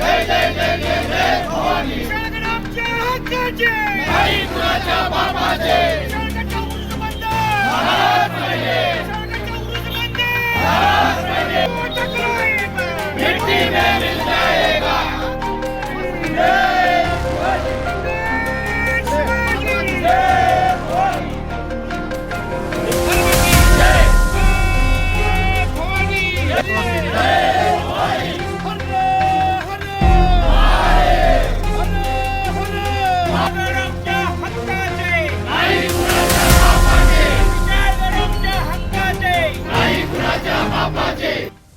जय जय जय जय जय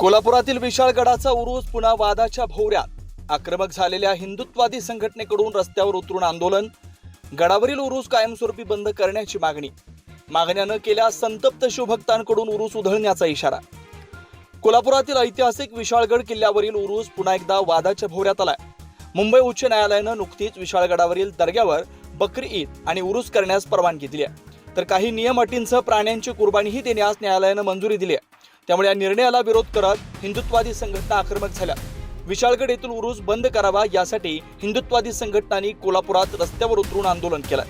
कोल्हापुरातील विशाळगडाचा उरूस पुन्हा वादाच्या भोवऱ्यात. आक्रमक झालेल्या हिंदुत्वादी संघटनेकडून रस्त्यावर उतरून आंदोलन गडावरील उरूस कायमस्वरूपी बंद करण्याची मागणी. मागण्या न केल्या संतप्त शिवभक्तांकडून उरूस उधळण्याचा इशारा. कोल्हापुरातील ऐतिहासिक विशाळगड किल्ल्यावरील उरूस पुन्हा एकदा वादाच्या भोवऱ्यात आलाय. मुंबई उच्च न्यायालयानं नुकतीच विशाळगडावरील दर्ग्यावर बकरी ईद आणि उरूस करण्यास परवानगी दिली आहे. तर काही नियम अटींसह प्राण्यांची कुर्बानीही देण्यास न्यायालयानं मंजुरी दिली आहे. त्यामुळे या निर्णयाला विरोध करत हिंदुत्वादी संघटना आक्रमक झाल्या. विशाळगड येथील उरूस बंद करावा यासाठी हिंदुत्वादी संघटनांनी कोल्हापुरात रस्त्यावर उतरून आंदोलन केलं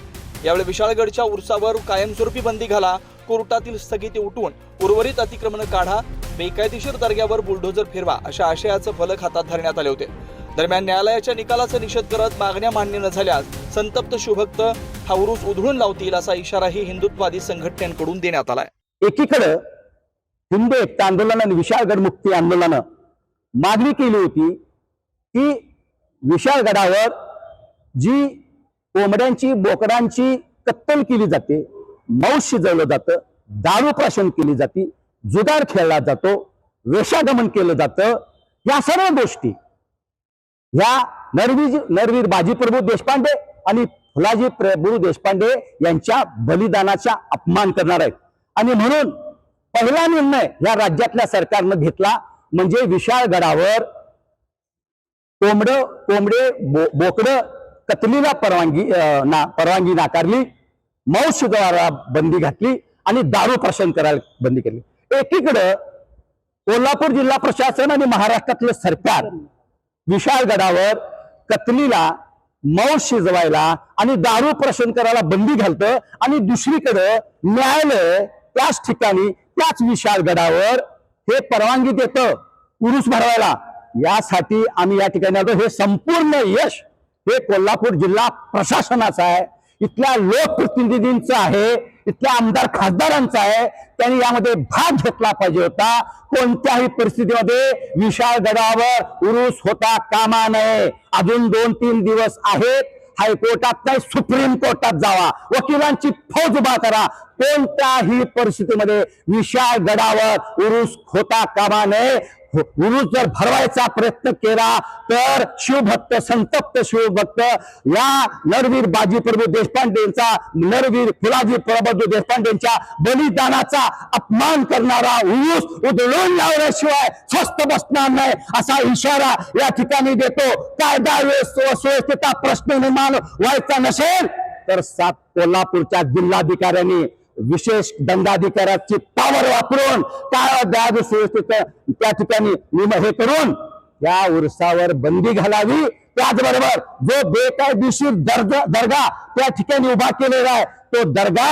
यावेळी विशाळगडच्या उरसावर कायमस्वरूपी बंदी घाला कोर्टातील स्थगिती उठवून उर्वरित अतिक्रमण काढा बेकायदेशीर दर्ग्यावर बुलडोजर फिरवा अशा आशयाचं फलक हातात धरण्यात आले होते. दरम्यान न्यायालयाच्या निकालाचा निषेध करत मागण्या मान्य न झाल्यास संतप्त शुभक्त हा उरूस उधळून लावतील असा इशाराही हिंदुत्वादी संघटनेकडून देण्यात आलाय. एकीकडं हिंदू एकता आंदोलन आणि विशाळगड मुक्ती आंदोलनानं मागणी केली होती की विशाळगडावर जी कोंबड्यांची बोकडांची कत्तल केली जाते मांस शिजवलं जातं दारू प्राशन केली जाते जुगार खेळला जातो वेशागमन केलं जातं या सर्व गोष्टी. ह्या नरवीर नरवीर बाजीप्रभू देशपांडे आणि फुलाजी प्रभू देशपांडे यांच्या बलिदानाचा अपमान करणार आहेत. आणि म्हणून पहिला निर्णय या राज्यातल्या सरकारनं घेतला म्हणजे विशाळगडावर कोंबड कोंबडे बो, बोकड कतलीला परवानगी ना परवानगी नाकारली मांस शिजवायला बंदी घातली आणि दारू प्रशन करायला बंदी केली. एकीकडं कोल्हापूर जिल्हा प्रशासन आणि महाराष्ट्रातलं सरकार विशाळगडावर कतलीला मौस शिजवायला आणि दारू प्रशन करायला बंदी घालतं आणि दुसरीकडं न्यायालय त्याच ठिकाणी त्याच विशाळगडावर हे परवानगी देतं पुरुष भरवायला. यासाठी आम्ही या ठिकाणी आलो. हे संपूर्ण यश हे कोल्हापूर जिल्हा प्रशासनाचं आहे. इथल्या लोकप्रतिनिधींचं आहे. इथल्या आमदार खासदारांचा आहे. त्यांनी यामध्ये भाग घेतला पाहिजे होता. कोणत्याही परिस्थितीमध्ये विशाळगडावर उरुस होता कामा नये. अजून दोन तीन दिवस आहेत. हायकोर्टात नाही सुप्रीम कोर्टात जावा. वकिलांची फौज उभा करा. कोणत्याही परिस्थितीमध्ये विशाळ गडावर उरुस होता कामा नये हो, उरूस जर भरवायचा प्रयत्न केला तर शिवभक्त संतप्त शिवभक्त या नरवीर बाजीप्रभू देशपांडेंचा नरवीर फुलाजी प्रभू देशपांडेंच्या बलिदानाचा अपमान करणारा उरूस उधळून लावल्याशिवाय स्वस्त बसणार नाही असा इशारा या ठिकाणी देतो. कायदा सुव्यवस्थेचा प्रश्न निर्माण व्हायचा नसेल तर सात कोल्हापूरच्या जिल्हाधिकाऱ्यांनी विशेष दंडाधिकाऱ्याची पावर वापरून कायदा सुव्यवस्थेचं त्या ठिकाणी निम हे करून या उरसावर बंदी घालावी. त्याचबरोबर जो बेकायदेशीर दर्गा दर्गा त्या ठिकाणी उभा केलेला आहे तो दर्गा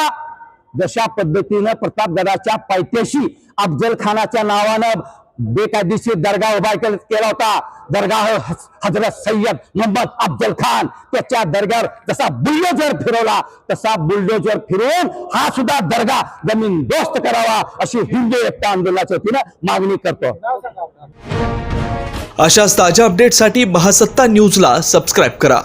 जशा पद्धतीनं प्रतापगडाच्या पायथ्याशी अफजल खानाच्या नावानं बेकायदेशीर दर्गा उभा केला होता. दर्गा हजरत सय्यद मोहम्मद अफजल खान त्याच्या दर्ग्यावर जसा बुलडोजर फिरवला तसा बुलडोजर फिरवून हा सुद्धा दर्गा जमीन दोस्त करावा अशी हिंदू एकता आंदोलनाच्या वतीनं मागणी करतो. अशाच ताज्या अपडेटसाठी महासत्ता न्यूजला सबस्क्राईब करा.